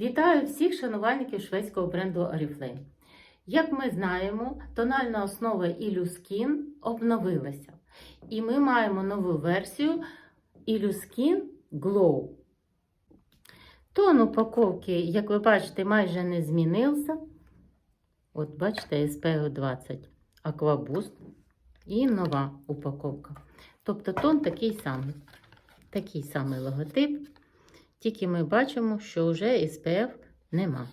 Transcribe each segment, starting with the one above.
Вітаю всіх шанувальників шведського бренду Oriflame. Як ми знаємо, тональна основа Illuskin обновилася. І ми маємо нову версію Illuskin Glow. Тон упаковки, як ви бачите, майже не змінився. От, бачите, SPF 20 Aquaboost і нова упаковка. Тобто тон такий самий. Такий самий логотип. Тільки ми бачимо, що вже СПФ нема.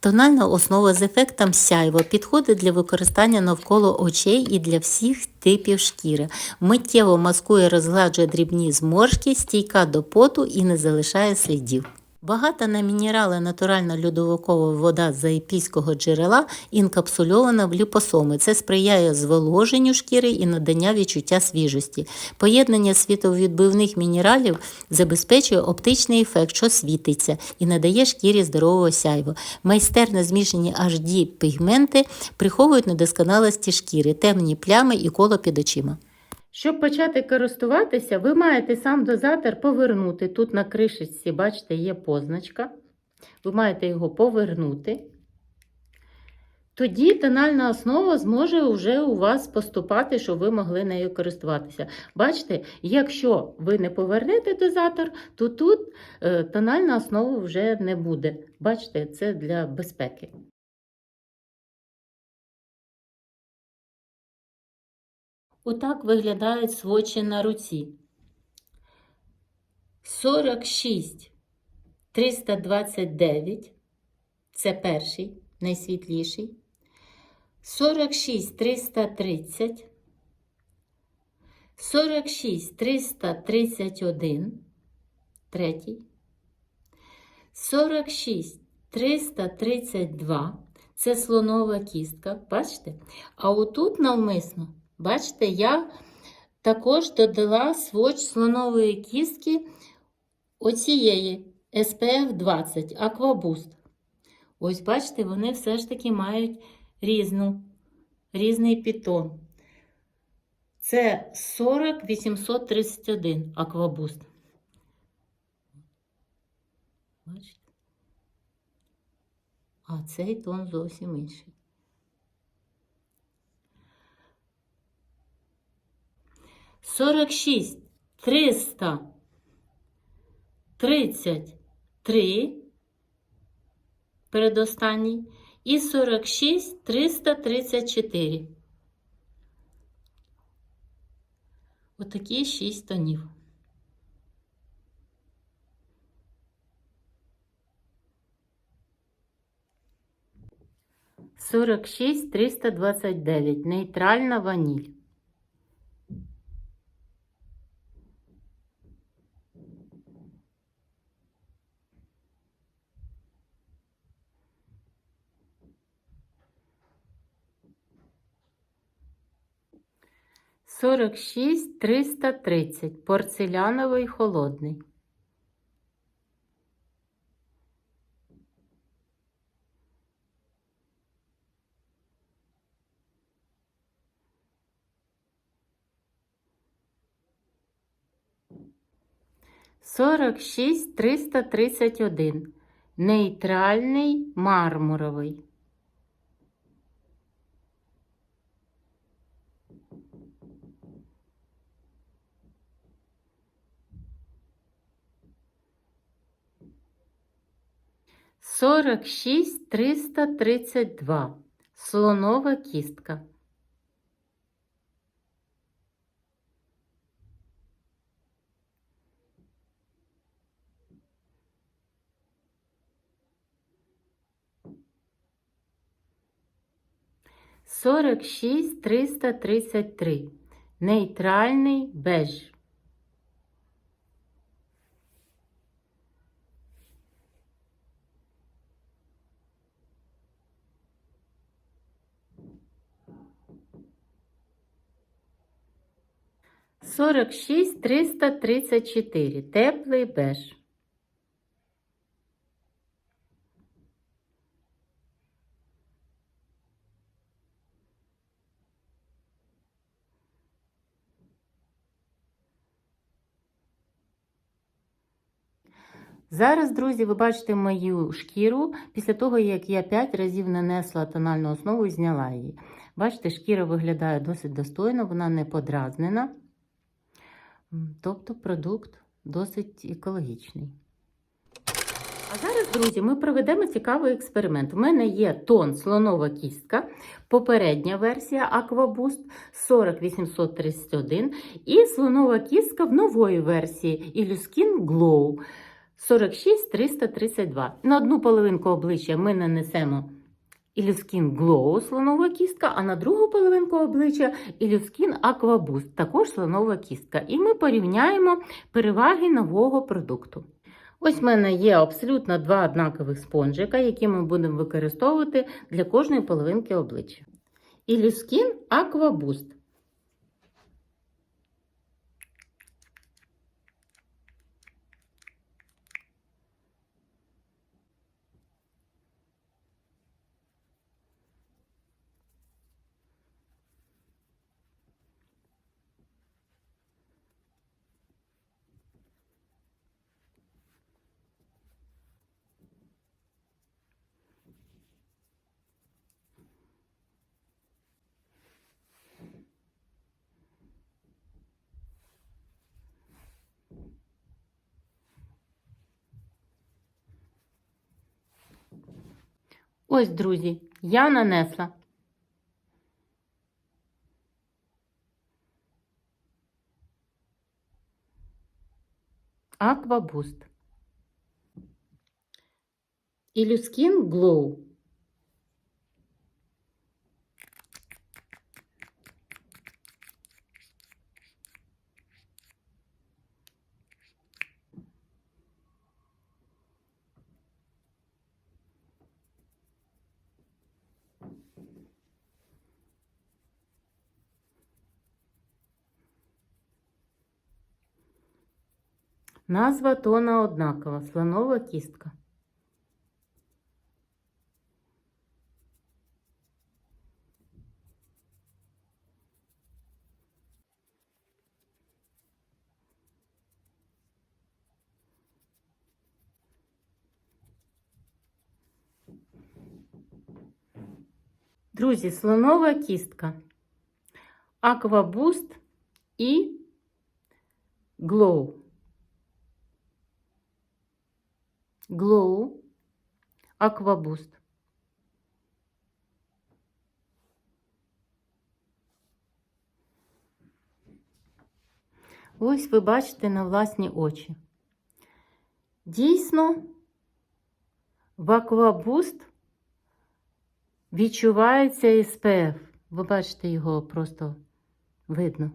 Тональна основа з ефектом сяйво підходить для використання навколо очей і для всіх типів шкіри. Миттєво маскує, розгладжує дрібні зморшки, стійка до поту і не залишає слідів. Багата на мінерали натуральна льодовикова вода з заєпійського джерела інкапсульована в ліпосоми. Це сприяє зволоженню шкіри і надання відчуття свіжості. Поєднання світовідбивних мінералів забезпечує оптичний ефект, що світиться, і надає шкірі здорового сяйва. Майстерно змішані HD пігменти приховують недосконалості шкіри, темні плями і коло під очима. Щоб почати користуватися, ви маєте сам дозатор повернути. Тут на кришечці, бачите, є позначка. Ви маєте його повернути. Тоді тональна основа зможе вже у вас поступати, щоб ви могли нею користуватися. Бачите, якщо ви не повернете дозатор, то тут е, тональна основа вже не буде. Бачите, це для безпеки. Отак виглядають свочі на руці. 46 329 це перший, найсвітліший. 46 330. 46 331 третій. 46 332 це слонова кістка, бачите? А отут навмисно Бачите, я також додала своч слонової кістки оцієї SPF 20 Aquaboost. Ось, бачите, вони все ж таки мають різну, різний підтон. Це 40 831 Aquaboost. Бачите? А цей тон зовсім інший. Сорок шість триста тридцять три передостанній і сорок шість триста тридцять чотири. Отакі шість тонів. Сорок шість триста двадцять дев'ять. Нейтральна ваніль. Сорок шість триста тридцять. Порцеляновий холодний. Сорок шість триста тридцять один. Нейтральний мармуровий. Сорок шість триста тридцять два. Слонова кістка. Сорок шість триста тридцять три. Нейтральний беж. Сорок шість триста тридцять чотири. Теплий беж. Зараз, друзі, ви бачите мою шкіру після того, як я 5 разів нанесла тональну основу і зняла її. Бачите, шкіра виглядає досить достойно, вона не подразнена. Тобто продукт досить екологічний. А зараз, друзі, ми проведемо цікавий експеримент. У мене є тон слонова кістка, попередня версія Aquaboost 40831 і слонова кістка в нової версії Illuskin Glow 46332. На одну половинку обличчя ми нанесемо Illuskin Glow слонова кістка, а на другу половинку обличчя Ілюскін Аквабуст, також слонова кістка. І ми порівняємо переваги нового продукту. Ось в мене є абсолютно два однакових спонжика, які ми будемо використовувати для кожної половинки обличчя. Ілюскін Aquaboost. Ось, друзі, я нанесла. Aquaboost. Illuskin Glow. Назва тона однакова. Слонова кістка. Друзі, слонова кістка. Аквабуст і Glow. Glow Aquaboost. Ось ви бачите на власні очі. Дійсно, в Aquaboost відчувається SPF. Ви бачите його просто видно.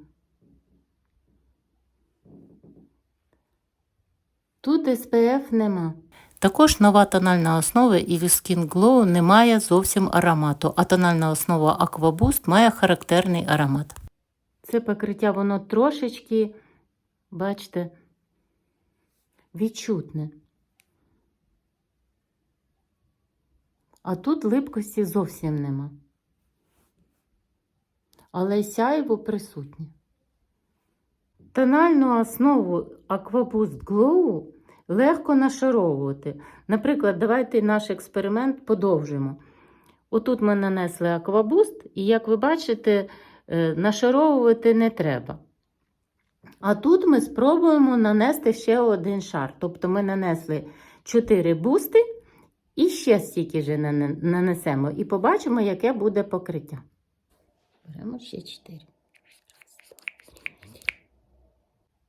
Тут SPF нема. Також нова тональна основа Illuskin Glow не має зовсім аромату, а тональна основа Aquaboost має характерний аромат. Це покриття, воно трошечки, бачите, відчутне. А тут липкості зовсім нема. Але сяйво присутнє. Тональну основу Aquaboost Glow легко нашаровувати. Наприклад, давайте наш експеримент подовжимо. Отут ми нанесли Aquaboost, і, як ви бачите, е, нашаровувати не треба. А тут ми спробуємо нанести ще один шар. Тобто ми нанесли 4 бусти і ще стільки ж нанесемо. І побачимо, яке буде покриття. Беремо ще 4.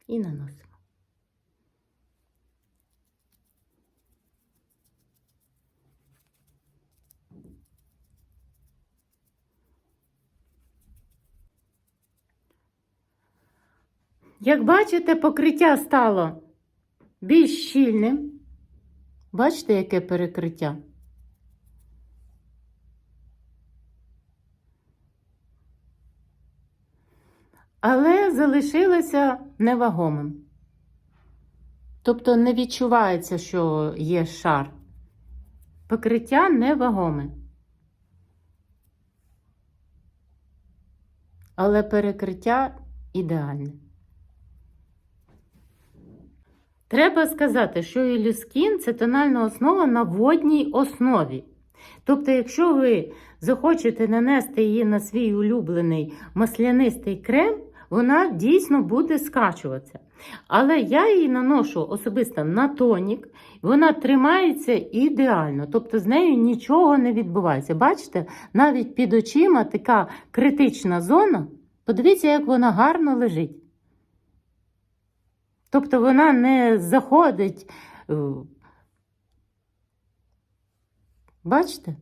І наносимо. Як бачите, покриття стало більш щільним. Бачите, яке перекриття? Але залишилося невагомим. Тобто не відчувається, що є шар. Покриття невагоме. Але перекриття ідеальне. Треба сказати, що Ілюскін це тональна основа на водній основі. Тобто, якщо ви захочете нанести її на свій улюблений маслянистий крем, вона дійсно буде скачуватися. Але я її наношу особисто на тонік, вона тримається ідеально, тобто з нею нічого не відбувається. Бачите, навіть під очима така критична зона. Подивіться, як вона гарно лежить. Тобто вона не заходить. е, Бачите?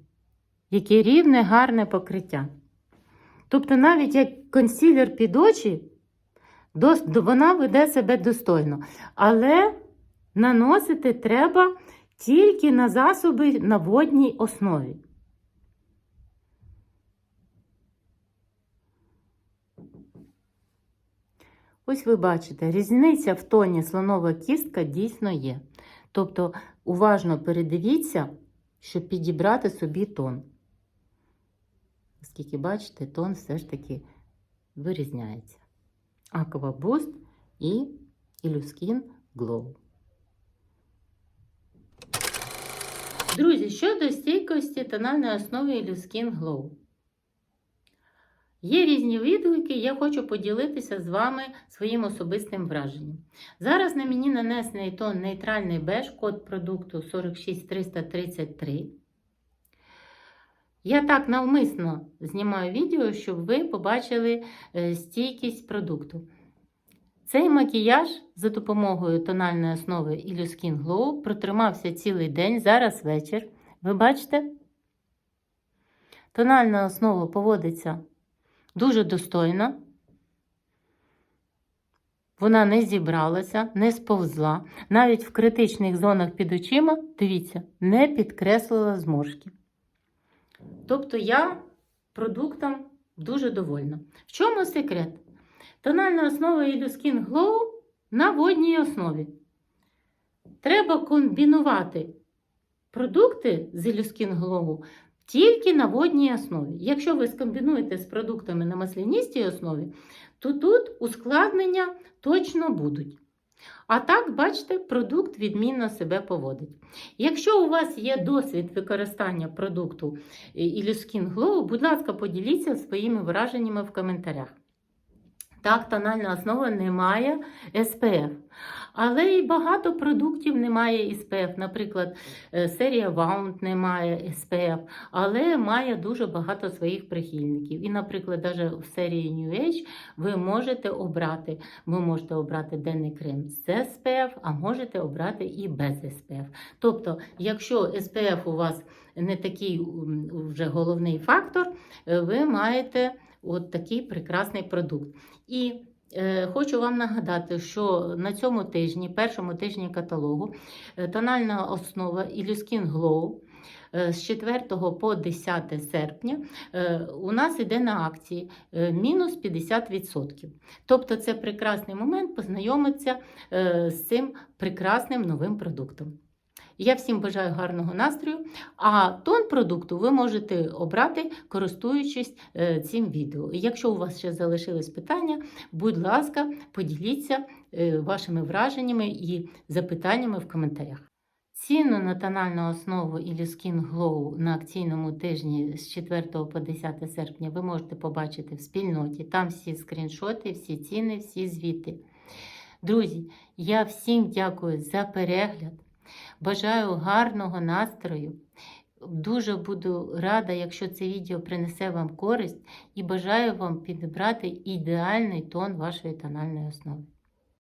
Яке рівне, гарне покриття. Тобто, навіть як консілер під очі, вона веде себе достойно. Але наносити треба тільки на засоби на водній основі. Ось ви бачите, різниця в тоні слонова кістка дійсно є. Тобто, уважно передивіться, щоб підібрати собі тон. Оскільки, бачите, тон все ж таки вирізняється. Aqua Boost і Illuskin Glow. Друзі, щодо стійкості тональної основи Illuskin Glow. Є різні відгуки, я хочу поділитися з вами своїм особистим враженням. Зараз на мені нанесений тон нейтральний беж, код продукту 46333. Я так навмисно знімаю відео, щоб ви побачили е, стійкість продукту. Цей макіяж за допомогою тональної основи Illuskin Glow протримався цілий день, зараз вечір. Ви бачите? Тональна основа поводиться дуже достойно. Вона не зібралася, не сповзла. Навіть в критичних зонах під очима, дивіться, не підкреслила зморшки. Тобто я продуктом дуже довольна. В чому секрет? Тональна основа Illuskin Glow на водній основі. Треба комбінувати продукти з Illuskin Glow тільки на водній основі. Якщо ви скомбінуєте з продуктами на масляністій основі, то тут ускладнення точно будуть. А так, бачите, продукт відмінно себе поводить. Якщо у вас є досвід використання продукту Illuskin Glow, будь ласка, поділіться своїми враженнями в коментарях. Так, тональна основа не має SPF. Але і багато продуктів немає SPF. Наприклад, е, серія Wound не має SPF, але має дуже багато своїх прихильників. І, наприклад, навіть в серії New Age ви можете обрати. Ви можете обрати денний крем з SPF, а можете обрати і без SPF. Тобто, якщо SPF у вас не такий вже головний фактор, е, ви маєте от такий прекрасний продукт. І хочу вам нагадати, що на цьому тижні, першому тижні каталогу, е, тональна основа Illuskin Glow е, з 4 по 10 серпня е, у нас йде на акції е, мінус 50%. Тобто це прекрасний момент познайомитися е, з цим прекрасним новим продуктом. Я всім бажаю гарного настрою, а тон продукту ви можете обрати, користуючись е, цим відео. І якщо у вас ще залишились питання, будь ласка, поділіться е, вашими враженнями і запитаннями в коментарях. Ціну на тональну основу Illuskin Glow на акційному тижні з 4 по 10 серпня ви можете побачити в спільноті. Там всі скріншоти, всі ціни, всі звіти. Друзі, я всім дякую за перегляд. Бажаю гарного настрою. Дуже буду рада, якщо це відео принесе вам користь, і бажаю вам підібрати ідеальний тон вашої тональної основи.